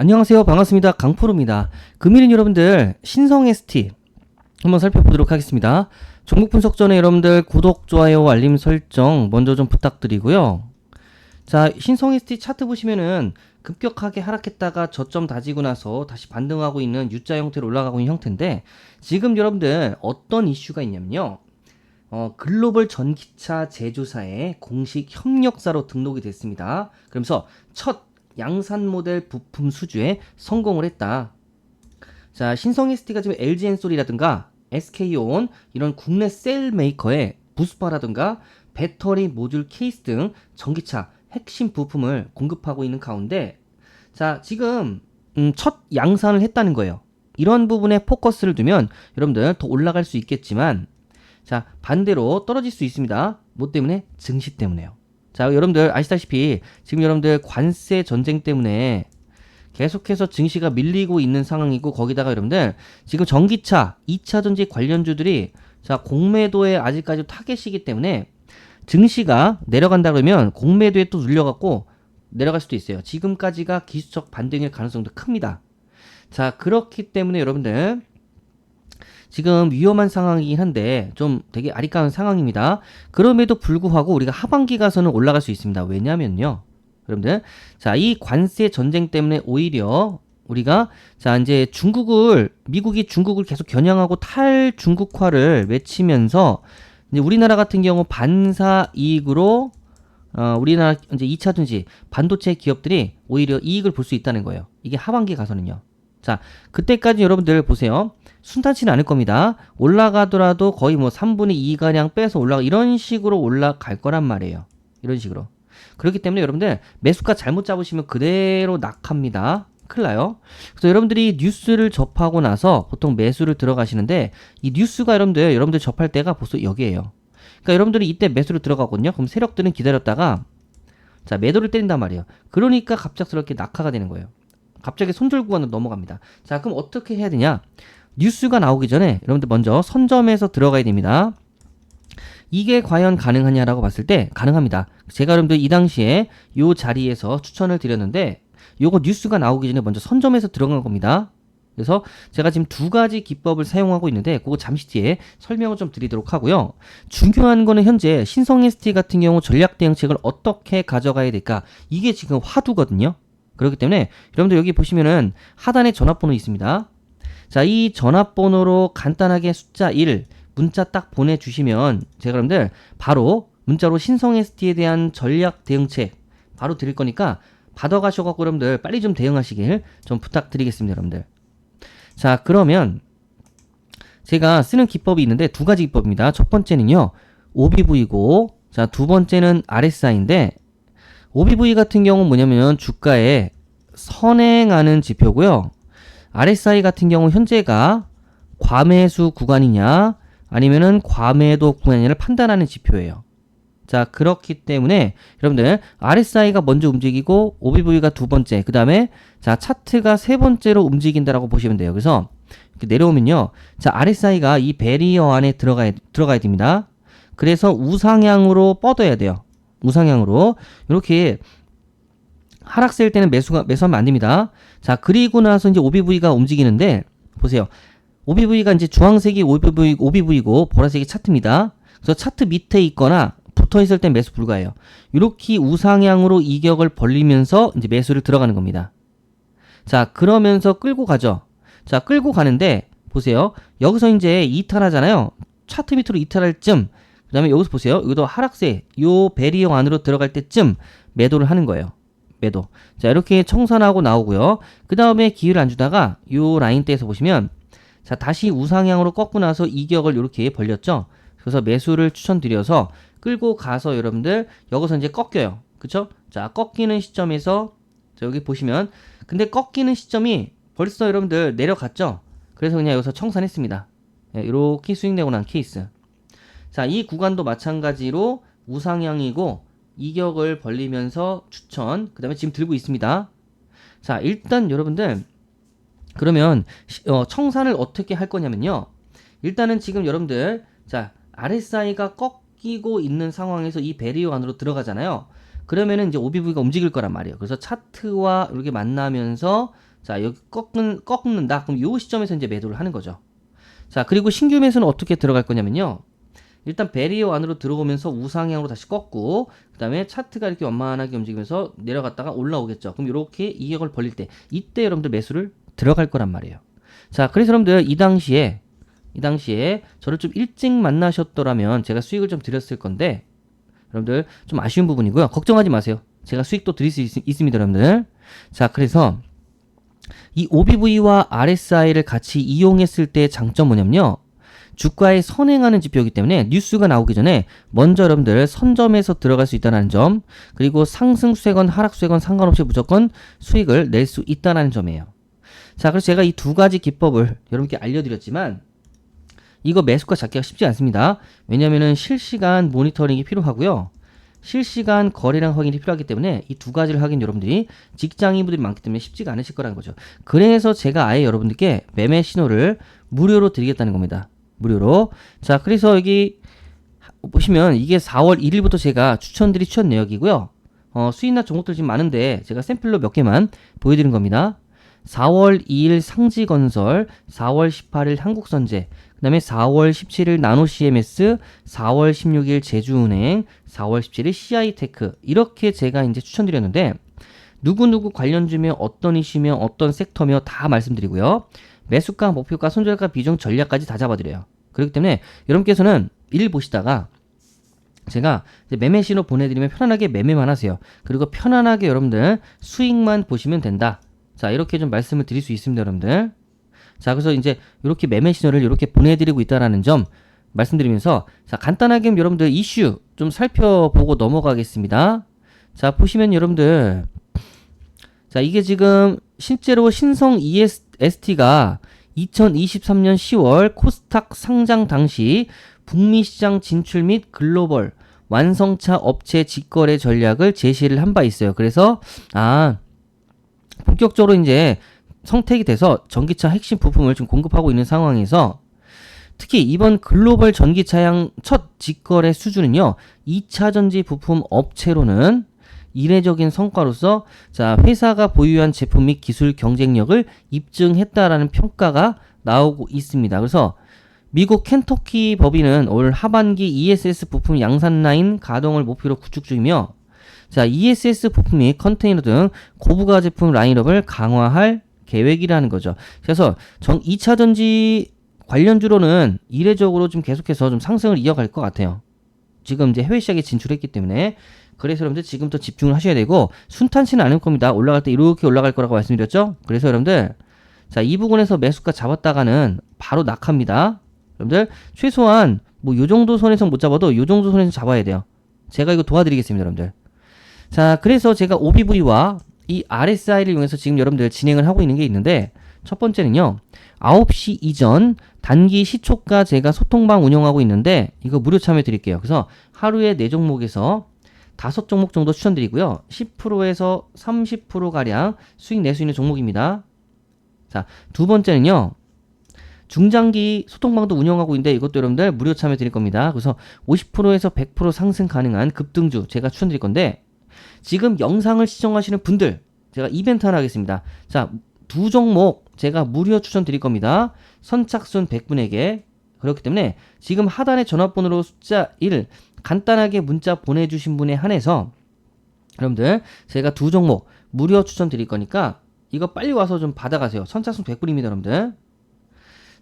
안녕하세요. 반갑습니다. 강프로입니다. 금일은 여러분들 신성 ST 한번 살펴보도록 하겠습니다. 종목 분석 전에 여러분들 구독, 좋아요, 알림 설정 먼저 좀 부탁드리고요. 자, 신성 ST 차트 보시면은 급격하게 하락했다가 저점 다지고 나서 다시 반등하고 있는 U자 형태로 올라가고 있는 형태인데 지금 여러분들 어떤 이슈가 있냐면요. 어, 글로벌 전기차 제조사의 공식 협력사로 등록이 됐습니다. 그러면서 첫 양산 모델 부품 수주에 성공을 했다. 자, 신성 ST가 지금 LG 엔솔이라든가 SK온 이런 국내 셀 메이커의 부스파라든가 배터리 모듈 케이스 등 전기차 핵심 부품을 공급하고 있는 가운데 자, 지금 음, 첫 양산을 했다는 거예요. 이런 부분에 포커스를 두면 여러분들 더 올라갈 수 있겠지만 자, 반대로 떨어질 수 있습니다. 뭐 때문에? 증시 때문에요. 자, 여러분들 아시다시피 지금 여러분들 관세 전쟁 때문에 계속해서 증시가 밀리고 있는 상황이고 거기다가 여러분들 지금 전기차, 2차 전지 관련주들이 자, 공매도에 아직까지 타겟이기 때문에 증시가 내려간다 그러면 공매도에 또 눌려갖고 내려갈 수도 있어요. 지금까지가 기술적 반등일 가능성도 큽니다. 자, 그렇기 때문에 여러분들 지금 위험한 상황이긴 한데 좀 되게 아리까운 상황입니다. 그럼에도 불구하고 우리가 하반기 가서는 올라갈 수 있습니다. 왜냐면요. 여러분들 자, 이 관세 전쟁 때문에 오히려 우리가 자, 이제 중국을 미국이 중국을 계속 겨냥하고 탈중국화를 외치면서 이제 우리나라 같은 경우 반사 이익으로 어, 우리나라 이제 2차 전지 반도체 기업들이 오히려 이익을 볼 수 있다는 거예요. 이게 하반기 가서는요. 자, 그때까지 여러분들 보세요. 순탄치는 않을 겁니다. 올라가더라도 거의 뭐 3분의 2가량 빼서 올라가, 이런 식으로 올라갈 거란 말이에요. 이런 식으로. 그렇기 때문에 여러분들 매수가 잘못 잡으시면 그대로 낙합니다. 큰일 나요. 그래서 여러분들이 뉴스를 접하고 나서 보통 매수를 들어가시는데 이 뉴스가 여러분들, 여러분들 접할 때가 벌써 여기에요. 그러니까 여러분들이 이때 매수를 들어가거든요. 그럼 세력들은 기다렸다가 자, 매도를 때린단 말이에요. 그러니까 갑작스럽게 낙하가 되는 거예요. 갑자기 손절 구간으로 넘어갑니다. 자, 그럼 어떻게 해야 되냐? 뉴스가 나오기 전에 여러분들 먼저 선점해서 들어가야 됩니다. 이게 과연 가능하냐라고 봤을 때 가능합니다. 제가 여러분들 이 당시에 요 자리에서 추천을 드렸는데 요거 뉴스가 나오기 전에 먼저 선점해서 들어간 겁니다. 그래서 제가 지금 두 가지 기법을 사용하고 있는데 그거 잠시 뒤에 설명을 좀 드리도록 하고요. 중요한 거는 현재 신성 ST 같은 경우 전략 대응책을 어떻게 가져가야 될까? 이게 지금 화두거든요. 그렇기 때문에 여러분들 여기 보시면은 하단에 전화번호 있습니다. 자, 이 전화번호로 간단하게 숫자 1 문자 딱 보내주시면 제가 여러분들 바로 문자로 신성 ST에 대한 전략 대응책 바로 드릴 거니까 받아가셔갖고 여러분들 빨리 좀 대응하시길 좀 부탁드리겠습니다, 여러분들. 자, 그러면 제가 쓰는 기법이 있는데 두 가지 기법입니다. 첫 번째는요, OBV고, 자, 두 번째는 RSI인데, OBV 같은 경우는 뭐냐면 주가에 선행하는 지표고요. RSI 같은 경우 현재가 과매수 구간이냐 아니면은 과매도 구간이냐를 판단하는 지표예요. 자, 그렇기 때문에 여러분들 RSI가 먼저 움직이고 OBV가 두 번째, 그 다음에 자 차트가 세 번째로 움직인다라고 보시면 돼요. 그래서 이렇게 내려오면요, 자 RSI가 이 베리어 안에 들어가야 들어가야 됩니다. 그래서 우상향으로 뻗어야 돼요. 우상향으로 이렇게 하락세일 때는 매수가 매수하면 안 됩니다. 자 그리고 나서 이제 OBV가 움직이는데 보세요. OBV가 이제 주황색이 OBV, OBV고 보라색이 차트입니다. 그래서 차트 밑에 있거나 붙어 있을 땐 매수 불가해요. 이렇게 우상향으로 이격을 벌리면서 이제 매수를 들어가는 겁니다. 자 그러면서 끌고 가죠. 자 끌고 가는데 보세요. 여기서 이제 이탈하잖아요. 차트 밑으로 이탈할 쯤. 그 다음에 여기서 보세요. 여기도 하락세, 요 베리어 안으로 들어갈 때쯤 매도를 하는 거예요. 매도. 자, 이렇게 청산하고 나오고요. 그 다음에 기회를 안 주다가 요 라인대에서 보시면 자, 다시 우상향으로 꺾고 나서 이격을 이렇게 벌렸죠. 그래서 매수를 추천드려서 끌고 가서 여러분들 여기서 이제 꺾여요. 그쵸? 자, 꺾이는 시점에서 자, 여기 보시면 근데 꺾이는 시점이 벌써 여러분들 내려갔죠? 그래서 그냥 여기서 청산했습니다. 네, 이렇게 스윙되고 난 케이스. 자, 이 구간도 마찬가지로 우상향이고 이격을 벌리면서 추천. 그 다음에 지금 들고 있습니다. 자, 일단 여러분들 그러면 어, 청산을 어떻게 할 거냐면요. 일단은 지금 여러분들 자, RSI가 꺾이고 있는 상황에서 이 베리어 안으로 들어가잖아요. 그러면은 이제 OBV가 움직일 거란 말이에요. 그래서 차트와 이렇게 만나면서 자, 여기 꺾는, 꺾는다. 그럼 요 시점에서 이제 매도를 하는 거죠. 자, 그리고 신규 매수는 어떻게 들어갈 거냐면요. 일단 베리어 안으로 들어오면서 우상향으로 다시 꺾고 그 다음에 차트가 이렇게 완만하게 움직이면서 내려갔다가 올라오겠죠. 그럼 이렇게 이격을 벌릴 때 이때 여러분들 매수를 들어갈 거란 말이에요. 자, 그래서 여러분들 이 당시에 이 당시에 저를 좀 일찍 만나셨더라면 제가 수익을 좀 드렸을 건데 여러분들 좀 아쉬운 부분이고요. 걱정하지 마세요. 제가 수익도 드릴 수 있, 있습니다, 여러분들. 자, 그래서 이 OBV와 RSI를 같이 이용했을 때의 장점 뭐냐면요. 주가에 선행하는 지표이기 때문에 뉴스가 나오기 전에 먼저 여러분들 선점에서 들어갈 수 있다는 점 그리고 상승 수익건 하락 수익건 상관없이 무조건 수익을 낼 수 있다는 점이에요. 자, 그래서 제가 이 두 가지 기법을 여러분께 알려드렸지만 이거 매수가 잡기가 쉽지 않습니다. 왜냐면은 실시간 모니터링이 필요하고요. 실시간 거래량 확인이 필요하기 때문에 이 두 가지를 하긴 여러분들이 직장인분들이 많기 때문에 쉽지가 않으실 거라는 거죠. 그래서 제가 아예 여러분들께 매매 신호를 무료로 드리겠다는 겁니다. 무료로. 자, 그래서 여기 보시면 이게 4월 1일부터 제가 추천드리 추천 내역이고요. 어, 수익나 종목들 지금 많은데 제가 샘플로 몇 개만 보여드린 겁니다. 4월 2일 상지건설, 4월 18일 한국선제, 그 다음에 4월 17일 나노CMS, 4월 16일 제주은행, 4월 17일 CI테크 이렇게 제가 이제 추천드렸는데 누구누구 관련주며 어떤 이슈며 어떤 섹터며 다 말씀드리고요. 매수가, 목표가, 손절가, 비중, 전략까지 다 잡아드려요. 그렇기 때문에 여러분께서는 일 보시다가 제가 매매 신호 보내드리면 편안하게 매매만 하세요. 그리고 편안하게 여러분들 수익만 보시면 된다. 자, 이렇게 좀 말씀을 드릴 수 있습니다, 여러분들. 자, 그래서 이제 이렇게 매매 신호를 이렇게 보내드리고 있다라는 점 말씀드리면서 자, 간단하게 여러분들 이슈 좀 살펴보고 넘어가겠습니다. 자, 보시면 여러분들 자, 이게 지금 실제로 신성 EST가 2023년 10월 코스닥 상장 당시 북미 시장 진출 및 글로벌 완성차 업체 직거래 전략을 제시를 한 바 있어요. 그래서 아 본격적으로 이제 성택이 돼서 전기차 핵심 부품을 지금 공급하고 있는 상황에서 특히 이번 글로벌 전기차량 첫 직거래 수준은요. 2차 전지 부품 업체로는 이례적인 성과로서 자 회사가 보유한 제품 및 기술 경쟁력을 입증했다라는 평가가 나오고 있습니다. 그래서 미국 켄터키 법인은 올 하반기 ESS 부품 양산 라인 가동을 목표로 구축 중이며 자 ESS 부품 및 컨테이너 등 고부가 제품 라인업을 강화할 계획이라는 거죠. 그래서 전 2차 전지 관련주로는 이례적으로 좀 계속해서 좀 상승을 이어갈 것 같아요. 지금 이제 해외 시장에 진출했기 때문에 그래서 여러분들 지금부터 집중을 하셔야 되고 순탄치는 않을 겁니다. 올라갈 때 이렇게 올라갈 거라고 말씀드렸죠. 그래서 여러분들 자 이 부분에서 매수가 잡았다가는 바로 낙합니다. 여러분들 최소한 뭐 요 정도 선에서 못 잡아도 요 정도 선에서 잡아야 돼요. 제가 이거 도와드리겠습니다, 여러분들. 자, 그래서 제가 OBV와 이 RSI를 이용해서 지금 여러분들 진행을 하고 있는 게 있는데 첫 번째는요. 9시 이전 단기 시초가 제가 소통방 운영하고 있는데 이거 무료 참여 드릴게요. 그래서 하루에 4종목에서 다섯 종목 정도 추천드리고요. 10%에서 30%가량 수익 낼 수 있는 종목입니다. 자, 두 번째는요. 중장기 소통방도 운영하고 있는데 이것도 여러분들 무료 참여 드릴 겁니다. 그래서 50%에서 100% 상승 가능한 급등주 제가 추천드릴 건데 지금 영상을 시청하시는 분들 제가 이벤트 하나 하겠습니다. 자, 두 종목 제가 무료 추천 드릴 겁니다. 선착순 100분에게 그렇기 때문에 지금 하단의 전화번호로 숫자 1 간단하게 문자 보내주신 분에 한해서 여러분들 제가 두 종목 무료 추천 드릴 거니까 이거 빨리 와서 좀 받아가세요. 선착순 100분입니다, 여러분들.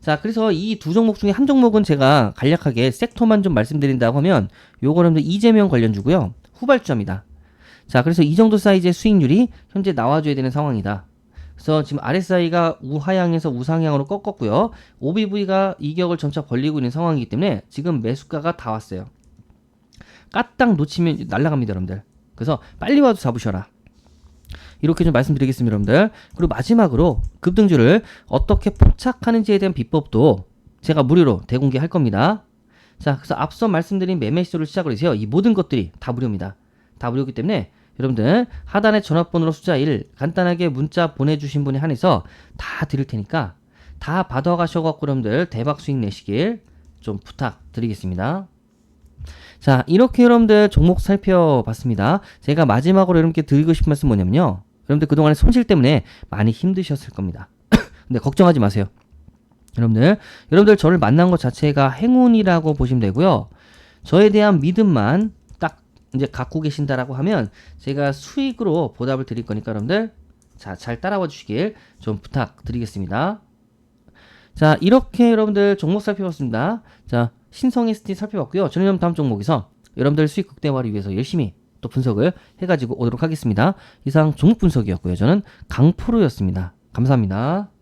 자, 그래서 이 두 종목 중에 한 종목은 제가 간략하게 섹터만 좀 말씀드린다고 하면 요거 여러분들 이재명 관련주고요. 후발주입니다. 자, 그래서 이 정도 사이즈의 수익률이 현재 나와줘야 되는 상황이다. 그래서 지금 RSI가 우하향에서 우상향으로 꺾었고요. OBV가 이격을 점차 벌리고 있는 상황이기 때문에 지금 매수가가 다 왔어요. 까딱 놓치면 날라갑니다, 여러분들. 그래서 빨리 와서 잡으셔라. 이렇게 좀 말씀드리겠습니다, 여러분들. 그리고 마지막으로 급등주를 어떻게 포착하는지에 대한 비법도 제가 무료로 대공개할 겁니다. 자, 그래서 앞서 말씀드린 매매 시도를 시작을 해서요. 이 모든 것들이 다 무료입니다. 다 무료이기 때문에 여러분들 하단의 전화번호로 숫자 1 간단하게 문자 보내주신 분에 한해서 다 드릴 테니까 다 받아가셔갖고 여러분들 대박 수익 내시길 좀 부탁드리겠습니다. 자 이렇게 여러분들 종목 살펴봤습니다. 제가 마지막으로 여러분께 드리고 싶은 말씀 뭐냐면요. 여러분들 그동안에 손실 때문에 많이 힘드셨을 겁니다. 근데 걱정하지 마세요. 여러분들, 여러분들 저를 만난 것 자체가 행운이라고 보시면 되고요. 저에 대한 믿음만 딱 이제 갖고 계신다라고 하면 제가 수익으로 보답을 드릴 거니까 여러분들 자, 잘 따라와 주시길 좀 부탁드리겠습니다. 자, 이렇게 여러분들 종목 살펴봤습니다. 자, 신성 ST 살펴봤고요. 저는 다음 종목에서 여러분들 수익 극대화를 위해서 열심히 또 분석을 해가지고 오도록 하겠습니다. 이상 종목 분석이었고요. 저는 강프로였습니다. 감사합니다.